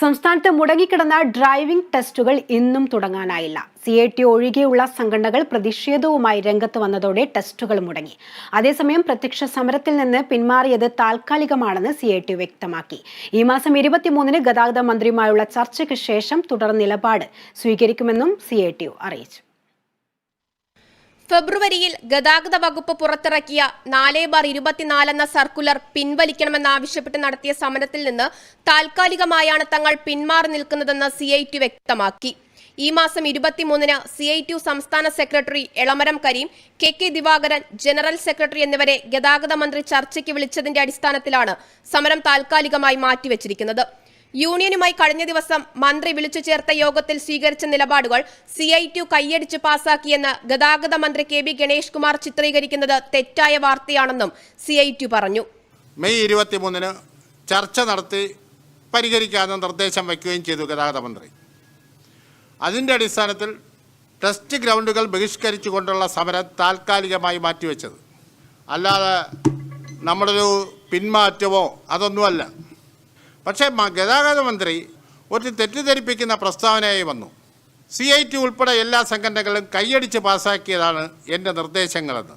സംസ്ഥാനത്ത് മുടങ്ങിക്കിടന്ന ഡ്രൈവിംഗ് ടെസ്റ്റുകൾ ഇന്നും തുടങ്ങാനായില്ല. സി ഐ ടി ഒഴികെയുള്ള സംഘടനകൾ പ്രതിഷേധവുമായി രംഗത്ത് വന്നതോടെ ടെസ്റ്റുകൾ മുടങ്ങി. അതേസമയം പ്രത്യക്ഷ സമരത്തിൽ നിന്ന് പിന്മാറിയത് താൽക്കാലികമാണെന്ന് സി ഐ ടി വ്യക്തമാക്കി. ഈ മാസം ഇരുപത്തിമൂന്നിന് ഗതാഗത മന്ത്രിയുമായുള്ള ചർച്ചയ്ക്ക് ശേഷം തുടർ നിലപാട് സ്വീകരിക്കുമെന്നും സി ഐ ടി അറിയിച്ചു. ഫെബ്രുവരിയിൽ ഗതാഗത വകുപ്പ് പുറത്തിറക്കിയ നാല് ബാർ ഇരുപത്തിനാല് എന്ന സർക്കുലർ പിൻവലിക്കണമെന്നാവശ്യപ്പെട്ട് നടത്തിയ സമരത്തിൽ നിന്ന് താൽക്കാലികമായാണ് തങ്ങൾ പിന്മാറി നിൽക്കുന്നതെന്ന് സി ഐ ടി വ്യക്തമാക്കി. ഈ മാസം ഇരുപത്തിമൂന്നിന് സി ഐ ടി സംസ്ഥാന secretary Elamaram Kareem K K Divakaran general secretary എന്നിവരെ ഗതാഗത മന്ത്രി ചർച്ചയ്ക്ക് വിളിച്ചതിന്റെ അടിസ്ഥാനത്തിലാണ് സമരം താൽക്കാലികമായി മാറ്റിവെച്ചിരിക്കുന്നത്. യൂണിയനുമായി കഴിഞ്ഞ ദിവസം മന്ത്രി വിളിച്ചു ചേർത്ത യോഗത്തിൽ സ്വീകരിച്ച നിലപാടുകൾ സി ഐ ടി കൈയടിച്ച് പാസാക്കിയെന്ന് ഗതാഗത മന്ത്രി കെ ബി ഗണേഷ് കുമാർ ചിത്രീകരിക്കുന്നത് തെറ്റായ വാർത്തയാണെന്നും സി ഐ ടി പറഞ്ഞു. മെയ് ഇരുപത്തിമൂന്നിന് ചർച്ച നടത്തി പരിഹരിക്കാമെന്ന് നിർദ്ദേശം വയ്ക്കുകയും ചെയ്തു ഗതാഗത മന്ത്രി. അതിന്റെ അടിസ്ഥാനത്തിൽ ടെസ്റ്റ് ഗ്രൗണ്ടുകൾ ബഹിഷ്കരിച്ചുകൊണ്ടുള്ള സമരം താൽക്കാലികമായി മാറ്റിവെച്ചത്. അല്ലാതെ നമ്മളൊരു പിന്മാറ്റമോ അതൊന്നുമല്ല. പക്ഷേ ഗതാഗത മന്ത്രി ഒരു തെറ്റിദ്ധരിപ്പിക്കുന്ന പ്രസ്താവനയായി വന്നു. സി ഐ ടി ഉൾപ്പെടെ എല്ലാ സംഘടനകളും കൈയടിച്ച് പാസ്സാക്കിയതാണ് എന്റെ നിർദ്ദേശങ്ങളെന്ന്.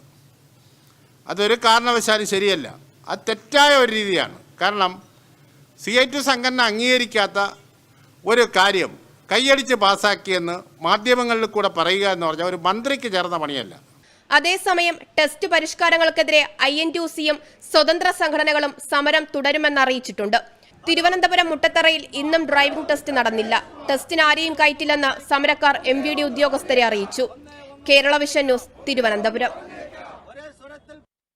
അതൊരു കാരണവശാലും ശരിയല്ല. അത് തെറ്റായ ഒരു രീതിയാണ്. കാരണം സി ഐ ടി സംഘടന അംഗീകരിക്കാത്ത ഒരു കാര്യം കൈയടിച്ച് പാസ്സാക്കിയെന്ന് മാധ്യമങ്ങളിൽ കൂടെ പറയുക എന്ന് പറഞ്ഞാൽ ഒരു മന്ത്രിക്ക് ചേർന്ന പണിയല്ല. അതേസമയം ടെസ്റ്റ് പരിഷ്കാരങ്ങൾക്കെതിരെ ഐ എൻ ടി സ്വതന്ത്ര സംഘടനകളും സമരം തുടരുമെന്ന് അറിയിച്ചിട്ടുണ്ട്. തിരുവനന്തപുരം മുട്ടത്തറയിൽ ഇന്നും ഡ്രൈവിംഗ് ടെസ്റ്റ് നടന്നില്ല. ടെസ്റ്റിന് ആരെയും കയറ്റില്ലെന്ന് സമരക്കാർ എം ഉദ്യോഗസ്ഥരെ അറിയിച്ചു. Kerala vision news Thiruvananthapuram.